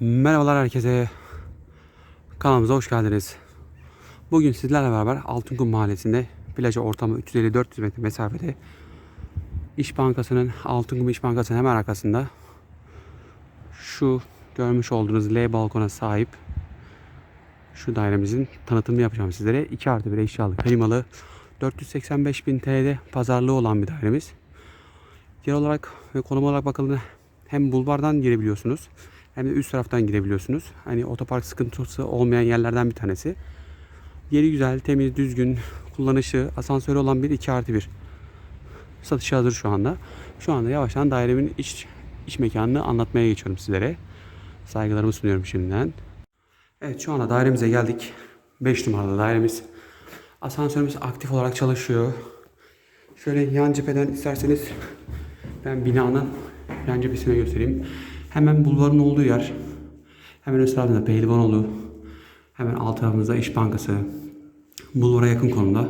Merhabalar herkese. Kanalımıza hoş geldiniz. Bugün sizlerle beraber Altınkum Mahallesi'nde plaja ortamı 350-400 metre mesafede İş Bankası'nın Altınkum İş Bankası'nın hemen arkasında şu görmüş olduğunuz L balkona sahip şu dairemizin tanıtımını yapacağım sizlere. 2 artı 1 eşyalı klimalı 485 bin TL'de pazarlığı olan bir dairemiz. Yer olarak ve konum olarak bakıldığında hem bulvardan girebiliyorsunuz hem de üst taraftan girebiliyorsunuz. Hani otopark sıkıntısı olmayan yerlerden bir tanesi. Yeri güzel, temiz, düzgün, kullanışı, asansörü olan bir 2 artı 1. Satışa hazır şu anda. Şu anda yavaştan dairemin iç, iç mekanını anlatmaya geçiyorum sizlere. Saygılarımı sunuyorum şimdiden. Evet şu anda dairemize geldik. 5 numaralı dairemiz. Asansörümüz aktif olarak çalışıyor. Şöyle yan cepheden isterseniz ben binanın yan cephesine göstereyim. Hemen bulvarın olduğu yer. Hemen üst tarafında Pehlivanoğlu. Hemen alt tarafımızda İş Bankası. Bulvara yakın konumda.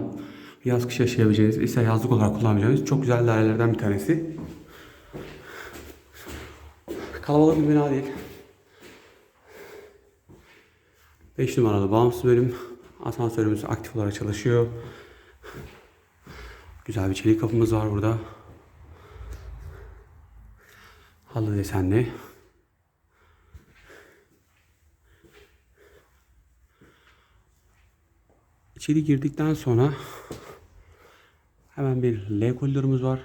Yaz kış yaşayabileceğiniz, ise yazlık olarak kullanabileceğiniz çok güzel dairelerden bir tanesi. Kalabalık bir bina değil. 5 numaralı bağımsız bölüm. Asansörümüz aktif olarak çalışıyor. Güzel bir çelik kapımız var burada. Halı desenli. İçeri girdikten sonra hemen bir L koridorumuz var.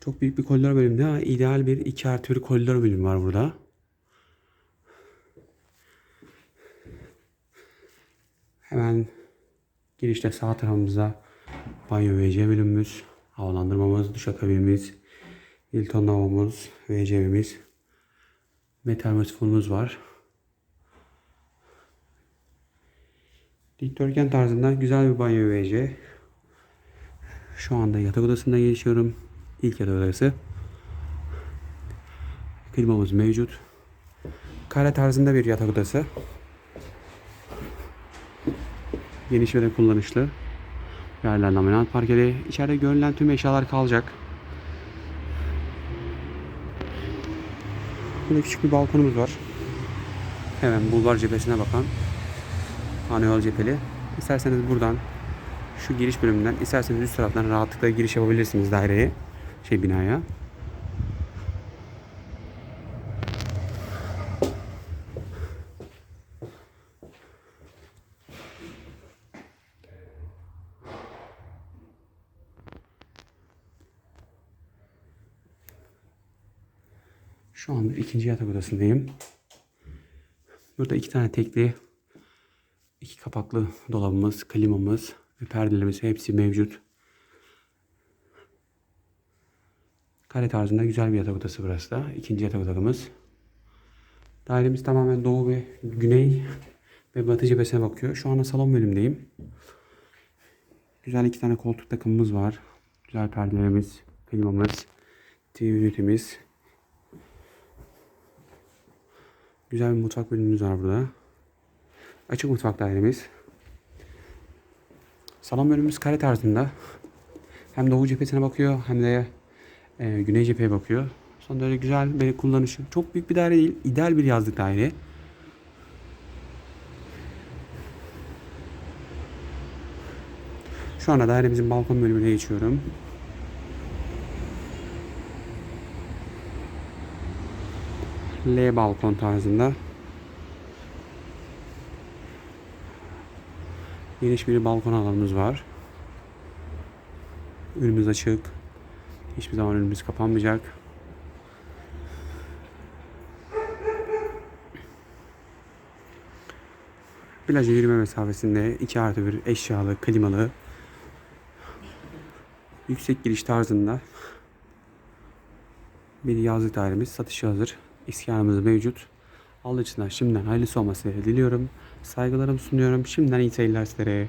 Çok büyük bir koridor bölümü değil ama ideal bir 2 artı 1 koridor bölümü var burada. Hemen girişte sağ tarafımızda banyo WC bölümümüz, havalandırmamız, duşakabinimiz, Hilton lavabomuz, WC'miz, metal sifonumuz var. Dikdörtgen tarzında güzel bir banyo WC. Şu anda yatak odasında geçiyorum. İlk yatak odası. Klimamız mevcut. Kare tarzında bir yatak odası. Geniş ve de kullanışlı. Yerler laminat parkeli. İçeride görülen tüm eşyalar kalacak. Burada küçük bir balkonumuz var. Hemen bulvar cephesine bakan. Ana cepheli. İsterseniz buradan şu giriş bölümünden isterseniz üst taraftan rahatlıkla giriş yapabilirsiniz daireye. Şey binaya. Şu anda ikinci yatak odasındayım. Burada iki tane tekli, iki kapaklı dolabımız, klimamız ve perdelerimiz hepsi mevcut. Kare tarzında güzel bir yatak odası burası da. İkinci yatak odamız. Dairemiz tamamen doğu ve güney ve batı cephesine bakıyor. Şu anda salon bölümdeyim. Güzel iki tane koltuk takımımız var. Güzel perdelerimiz, klimamız, TV ünitemiz, Güzel bir mutfak bölümümüz var burada. Açık mutfak dairemiz. Salon bölümümüz kare tarzında. Hem doğu cephesine bakıyor hem de e, güney cepheye bakıyor. Son derece güzel bir kullanışı. Çok büyük bir daire değil. ideal bir yazlık daire. Şu anda dairemizin balkon bölümüne geçiyorum. L balkon tarzında. Geniş bir balkon alanımız var. Önümüz açık. Hiçbir zaman önümüz kapanmayacak. Plaja yürüme mesafesinde 2 artı 1 eşyalı, klimalı, yüksek giriş tarzında bir yazlık dairemiz satışa hazır. İskanımız mevcut. Alıcısına şimdiden hayırlısı olmasını diliyorum. Saygılarımı sunuyorum. Şimdiden iyi seyirler sizlere.